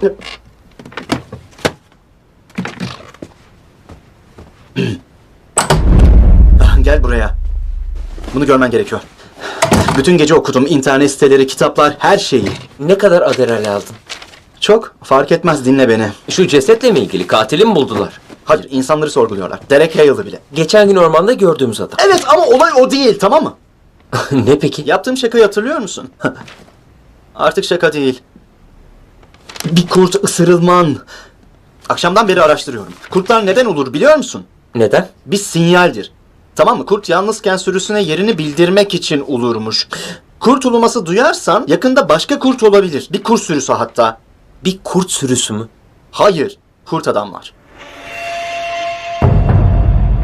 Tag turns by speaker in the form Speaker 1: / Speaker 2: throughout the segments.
Speaker 1: Gel buraya. Bunu görmen gerekiyor. Bütün gece okudum. internet siteleri, kitaplar, her şeyi.
Speaker 2: Ne kadar adrenal aldın?
Speaker 1: Çok. Fark etmez dinle beni.
Speaker 2: Şu cesetle mi ilgili katili mi buldular?
Speaker 1: Hayır, insanları sorguluyorlar. Derek Hale'ı bile.
Speaker 2: Geçen gün ormanda gördüğümüz adam.
Speaker 1: Evet ama olay o değil, tamam mı?
Speaker 2: ne peki?
Speaker 1: Yaptığım şakayı hatırlıyor musun? Artık şaka değil. Bir kurt ısırılman. Akşamdan beri araştırıyorum. Kurtlar neden olur biliyor musun?
Speaker 2: Neden?
Speaker 1: Bir sinyaldir. Tamam mı? Kurt yalnızken sürüsüne yerini bildirmek için ulurmuş. Kurt uluması duyarsan yakında başka kurt olabilir. Bir kurt sürüsü hatta.
Speaker 2: Bir kurt sürüsü mü?
Speaker 1: Hayır, kurt adamlar.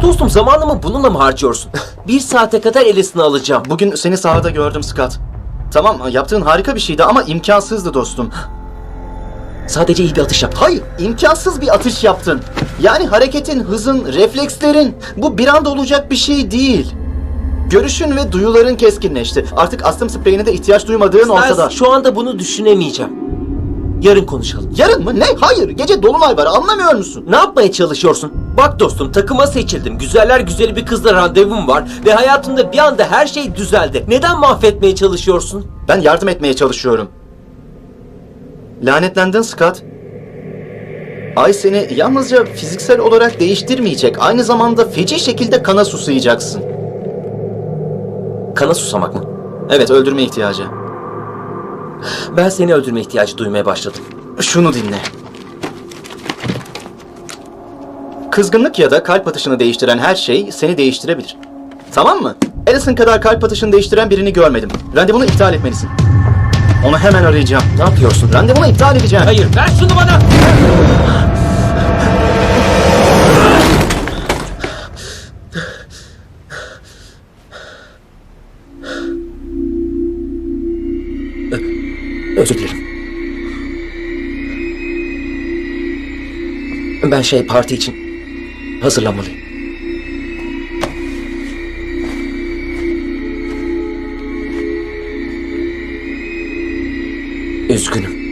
Speaker 2: Dostum zamanımı bununla mı harcıyorsun? bir saate kadar Alice'ını alacağım.
Speaker 1: Bugün seni sahada gördüm Scott. Tamam, yaptığın harika bir şeydi ama imkansızdı dostum.
Speaker 2: Sadece iyi bir atış yap.
Speaker 1: Hayır, imkansız bir atış yaptın. Yani hareketin, hızın, reflekslerin bu bir anda olacak bir şey değil. Görüşün ve duyuların keskinleşti. Artık astım spreyine de ihtiyaç duymadığın ortada.
Speaker 2: Ben şu anda bunu düşünemeyeceğim. Yarın konuşalım.
Speaker 1: Yarın mı? Ne? Hayır, gece dolunay var. Anlamıyor musun?
Speaker 2: Ne yapmaya çalışıyorsun? Bak dostum takıma seçildim. Güzeller güzeli bir kızla randevum var. Ve hayatımda bir anda her şey düzeldi. Neden mahvetmeye çalışıyorsun?
Speaker 1: Ben yardım etmeye çalışıyorum. Lanetlendin Scott. Ay seni yalnızca fiziksel olarak değiştirmeyecek. Aynı zamanda feci şekilde kana susayacaksın.
Speaker 2: Kana susamak mı?
Speaker 1: Evet, öldürme ihtiyacı.
Speaker 2: Ben seni öldürme ihtiyacı duymaya başladım.
Speaker 1: Şunu dinle. Kızgınlık ya da kalp atışını değiştiren her şey seni değiştirebilir. Tamam mı? Alison kadar kalp atışını değiştiren birini görmedim. Randevunu iptal etmelisin. Onu hemen arayacağım.
Speaker 2: Ne yapıyorsun?
Speaker 1: Randevunu iptal edeceğim.
Speaker 2: Hayır ver şunu bana. Ö- Özür dilerim. Ben şey parti için hazırlanmalıyım. Üzgünüm.